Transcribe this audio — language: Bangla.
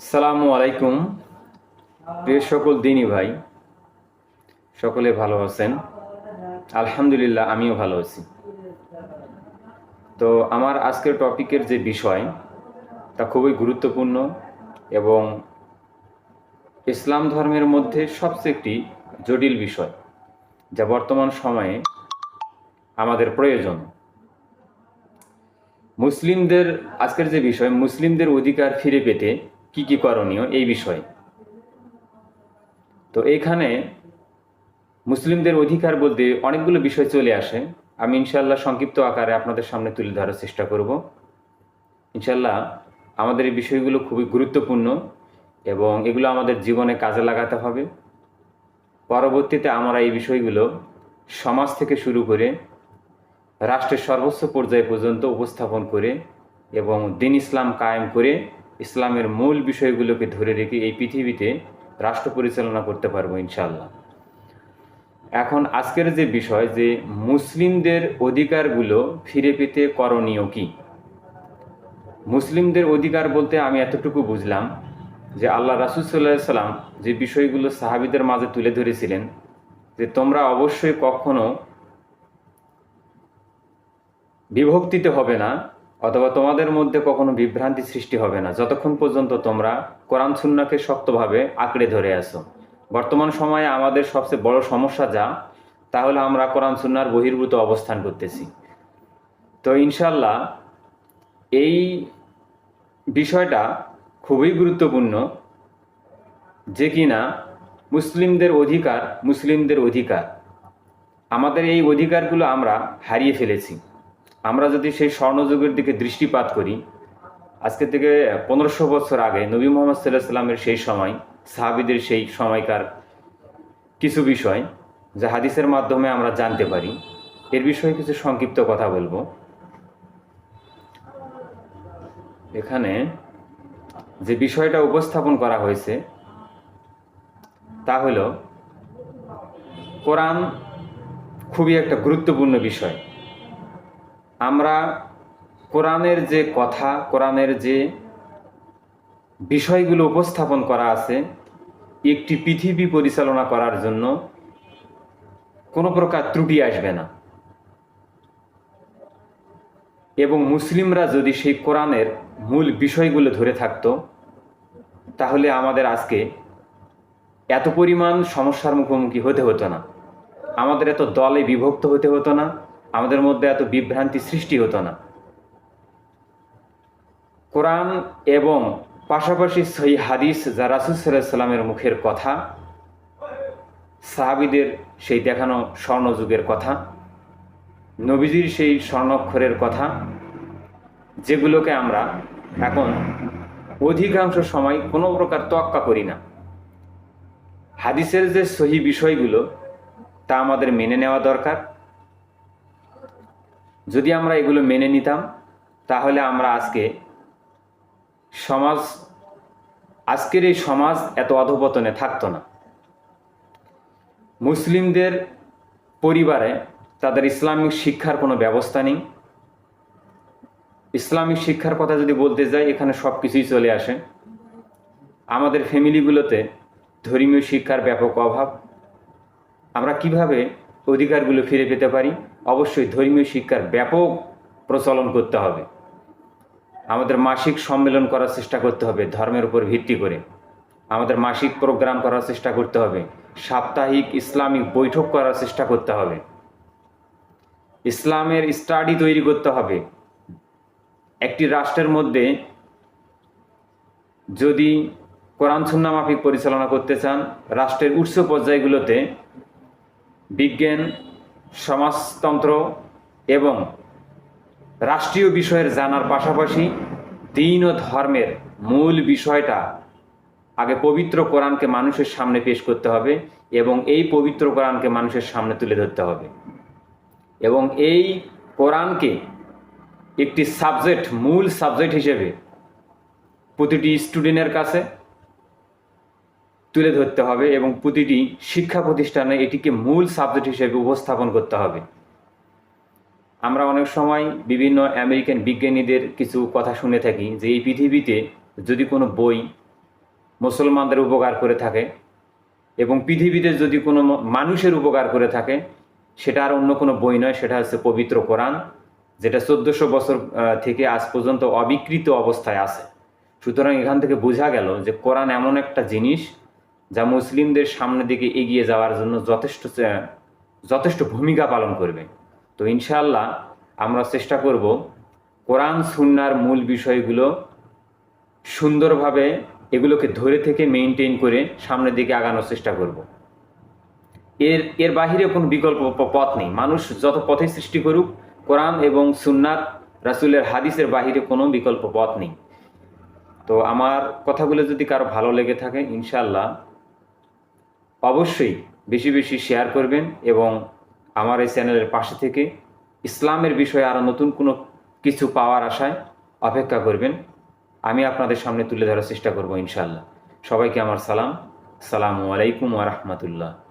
সালামু আলাইকুম, প্রিয় সকল দিনই ভাই, সকলে ভালো আছেন? আলহামদুলিল্লাহ, আমিও ভালো আছি। তো আমার আজকের টপিকের যে বিষয়, তা খুবই গুরুত্বপূর্ণ এবং ইসলাম ধর্মের মধ্যে সবচেয়ে একটি জটিল বিষয়, যা বর্তমান সময়ে আমাদের প্রয়োজন। মুসলিমদের, আজকের যে বিষয়, মুসলিমদের অধিকার ফিরে পেতে কি কি করণীয় এই বিষয়ে? তো এইখানে মুসলিমদের অধিকার বলতে অনেকগুলো বিষয় চলে আসে। আমি ইনশাল্লাহ সংক্ষিপ্ত আকারে আপনাদের সামনে তুলে ধরার চেষ্টা করব। ইনশাল্লাহ আমাদের এই বিষয়গুলো খুবই গুরুত্বপূর্ণ এবং এগুলো আমাদের জীবনে কাজে লাগাতে হবে। পরবর্তীতে আমরা এই বিষয়গুলো সমাজ থেকে শুরু করে রাষ্ট্রের সর্বোচ্চ পর্যায় পর্যন্ত উপস্থাপন করে এবং দিন ইসলাম কায়েম করে ইসলামের মূল বিষয়গুলোকে ধরে রেখে এই পৃথিবীতে রাষ্ট্র পরিচালনা করতে পারব ইনশাল্লাহ এখন আজকের যে বিষয় যে মুসলিমদের অধিকারগুলো ফিরে পেতে করণীয় কি? মুসলিমদের অধিকার বলতে আমি এতটুকু বুঝলাম যে আল্লাহ রাসুল সাল্লাহ সাল্লাম যে বিষয়গুলো সাহাবিদের মাঝে তুলে ধরেছিলেন যে তোমরা অবশ্যই কখনো বিভক্তিতে হবে না অথবা তোমাদের মধ্যে কখনো বিভ্রান্তি সৃষ্টি হবে না। যতক্ষণ পর্যন্ত তোমরা কোরআন সুন্নাকে শক্তভাবে আঁকড়ে ধরে আসো বর্তমান সময়ে আমাদের সবচেয়ে বড় সমস্যা যা তাহলে আমরা কোরআন সুন্নার বহির্ভূত অবস্থান করতেছি। তো ইনশাল্লাহ এই বিষয়টা খুবই গুরুত্বপূর্ণ যে কিনা মুসলিমদের অধিকার মুসলিমদের অধিকার। আমাদের এই অধিকারগুলো আমরা হারিয়ে ফেলেছি। আমরা যদি সেই স্বর্ণযুগের দিকে দৃষ্টিপাত করি, আজকে থেকে পনেরোশো বছর আগে নবী মোহাম্মদ সাল্লাহ সাল্লামের সেই সময়, সাহাবিদের সেই সময়কার কিছু বিষয় যা হাদিসের মাধ্যমে আমরা জানতে পারি, এর বিষয়ে কিছু সংক্ষিপ্ত কথা বলব। এখানে যে বিষয়টা উপস্থাপন করা হয়েছে, তা হল, কোরআন খুবই একটা গুরুত্বপূর্ণ বিষয়। আমরা কোরআনের যে কথা, কোরআনের যে বিষয়গুলো উপস্থাপন করা আছে, একটি পৃথিবী পরিচালনা করার জন্য কোনো প্রকার ত্রুটি আসবে না। এবং মুসলিমরা যদি সেই কোরআনের মূল বিষয়গুলো ধরে থাকতো, তাহলে আমাদের আজকে এত পরিমাণ সমস্যার মুখোমুখি হতে হতো না। আমাদের এত দলে বিভক্ত হতে হতো না। আমাদের মধ্যে এত বিভ্রান্তি সৃষ্টি হতো না। কোরআন এবং পাশাপাশি সহি হাদিস যা রাসুল সাল্লাহ সাল্লামের মুখের কথা, সাহাবিদের সেই দেখানো স্বর্ণযুগের কথা, নবীজির সেই স্বর্ণক্ষরের কথা, যেগুলোকে আমরা এখন অধিকাংশ সময় কোনো প্রকার তোয়াক্কা করি না। হাদিসের যে সহি বিষয়গুলো, তা আমাদের মেনে নেওয়া দরকার। যদি আমরা এগুলো মেনে নিতাম, তাহলে আমরা আজকে সমাজ, আজকের এই সমাজ এত অধপতনে থাকতো না। মুসলিমদের পরিবারে তাদের ইসলামিক শিক্ষার কোনো ব্যবস্থা নেই। ইসলামিক শিক্ষার কথা যদি বলতে যাই, এখানে সব কিছুই চলে আসে। আমাদের ফ্যামিলিগুলোতে ধর্মীয় শিক্ষার ব্যাপক অভাব। আমরা কীভাবে অধিকারগুলো ফিরে পেতে পারি? অবশ্যই ধর্মীয় শিক্ষার ব্যাপক প্রচলন করতে হবে। আমাদের মাসিক সম্মেলন করার চেষ্টা করতে হবে, ধর্মের উপর ভিত্তি করে। আমাদের মাসিক প্রোগ্রাম করার চেষ্টা করতে হবে, সাপ্তাহিক ইসলামিক বৈঠক করার চেষ্টা করতে হবে। ইসলামের স্টাডি তৈরি করতে হবে। একটি রাষ্ট্রের মধ্যে যদি কোরআন সুন্না মাফিক পরিচালনা করতে চান, রাষ্ট্রের উৎস পর্যায়গুলোতে বিজ্ঞান সমাজতন্ত্র এবং রাষ্ট্রীয় বিষয়ের জানার পাশাপাশি দিন ও ধর্মের মূল বিষয়টা আগে পবিত্র কোরআনকে মানুষের সামনে পেশ করতে হবে এবং এই পবিত্র কোরআনকে মানুষের সামনে তুলে ধরতে হবে। এবং এই কোরআনকে একটি সাবজেক্ট, মূল সাবজেক্ট হিসেবে প্রতিটি স্টুডেন্টের কাছে তুলে ধরতে হবে এবং প্রতিটি শিক্ষা প্রতিষ্ঠানে এটিকে মূল সাবজেক্ট হিসেবে উপস্থাপন করতে হবে। আমরা অনেক সময় বিভিন্ন আমেরিকান বিজ্ঞানীদের কিছু কথা শুনে থাকি যে এই পৃথিবীতে যদি কোনো বই মুসলমানদের উপকার করে থাকে এবং পৃথিবীতে যদি কোনো মানুষের উপকার করে থাকে, সেটা আর অন্য কোনো বই নয়, সেটা হচ্ছে পবিত্র কোরআন, যেটা চোদ্দশো বছর থেকে আজ পর্যন্ত অবিকৃত অবস্থায় আছে। সুতরাং এখান থেকে বোঝা গেল যে কোরআন এমন একটা জিনিস যা মুসলিমদের সামনের দিকে এগিয়ে যাওয়ার জন্য যথেষ্ট যথেষ্ট ভূমিকা পালন করবে। তো ইনশাআল্লাহ আমরা চেষ্টা করব কোরআন, সুন্নার মূল বিষয়গুলো সুন্দরভাবে এগুলোকে ধরে থেকে মেনটেন করে সামনের দিকে আগানোর চেষ্টা করব। এর এর বাহিরে কোনো বিকল্প পথ নেই। মানুষ যত পথে সৃষ্টি করুক, কোরআন এবং সুন্নাত রাসূলের হাদিসের বাহিরে কোনো বিকল্প পথ নেই। তো আমার কথাগুলো যদি কারও ভালো লেগে থাকে ইনশাল্লাহ অবশ্যই বেশি বেশি শেয়ার করবেন এবং আমার এই চ্যানেলের পাশে থেকে ইসলামের বিষয়ে আরও নতুন কোনো কিছু পাওয়ার আশায় অপেক্ষা করবেন। আমি আপনাদের সামনে তুলে ধরার চেষ্টা করব ইনশাল্লাহ সবাইকে আমার সালাম। সালামু আলাইকুম ওয়া রাহমাতুল্লাহ।